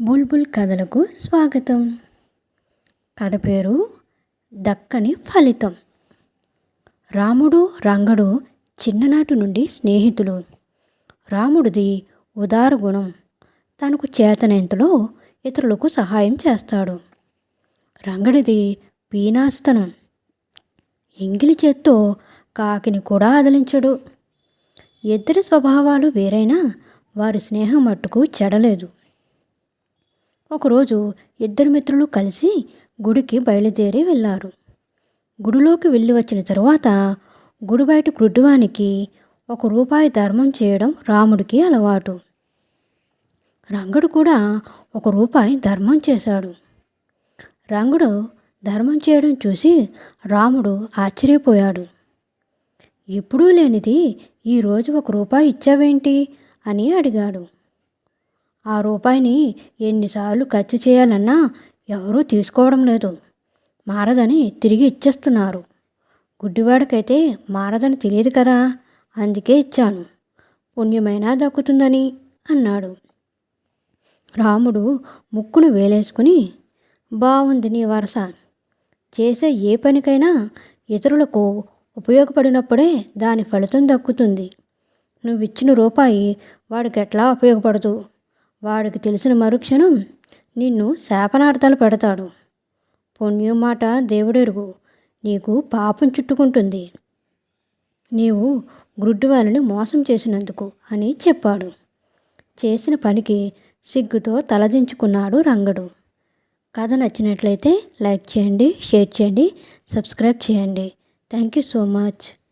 బుల్బుల్ కథలకు స్వాగతం. కథ పేరు దక్కని ఫలితం. రాముడు రంగడు చిన్ననాటి నుండి స్నేహితులు. రాముడిది ఉదార గుణం. తనకు చేతనైనంతలో ఇతరులకు సహాయం చేస్తాడు. రంగడిది పీనాస్తనం. ఎంగిలి చేత్తో కాకిని కూడా అదిలించడు. ఇద్దరి స్వభావాలు వేరైనా వారి స్నేహం మట్టుకు చెడలేదు. ఒకరోజు ఇద్దరు మిత్రులు కలిసి గుడికి బయలుదేరి వెళ్ళారు. గుడిలోకి వెళ్ళి వచ్చిన తరువాత గుడి బయట గుడ్డివానికి ఒక రూపాయి ధర్మం చేయడం రాముడికి అలవాటు. రంగడు కూడా ఒక రూపాయి ధర్మం చేశాడు. రంగుడు ధర్మం చేయడం చూసి రాముడు ఆశ్చర్యపోయాడు. ఎప్పుడూ లేనిది ఈరోజు ఒక రూపాయి ఇచ్చావేంటి? అని అడిగాడు. ఆ రూపాయిని ఎన్నిసార్లు ఖర్చు చేయాలన్నా ఎవరూ తీసుకోవడం లేదు. మారదని తిరిగి ఇచ్చేస్తున్నారు. గుడ్డివాడికైతే మారదని తెలియదు కదా? అందుకే ఇచ్చాను. పుణ్యమైనా దక్కుతుందని అన్నాడు. రాముడు ముక్కును వేలేసుకుని బాగుంది నీ వరస. చేసే ఏ పనికైనా ఇతరులకు ఉపయోగపడినప్పుడే దాని ఫలితం దక్కుతుంది. నువ్వు ఇచ్చిన రూపాయి వాడికి ఎట్లా ఉపయోగపడదు? వాడికి తెలిసిన మరుక్షణం నిన్ను శాపనార్థాలు పెడతాడు. పుణ్యం మాట దేవుడెరుగు. నీకు పాపం చుట్టుకుంటుంది. నీవు గ్రుడ్డివారిని మోసం చేసినందుకు అని చెప్పాడు. చేసిన పనికి సిగ్గుతో తలదించుకున్నాడు రంగడు. కథ నచ్చినట్లయితే లైక్ చేయండి షేర్ చేయండి సబ్స్క్రైబ్ చేయండి. Thank you so much.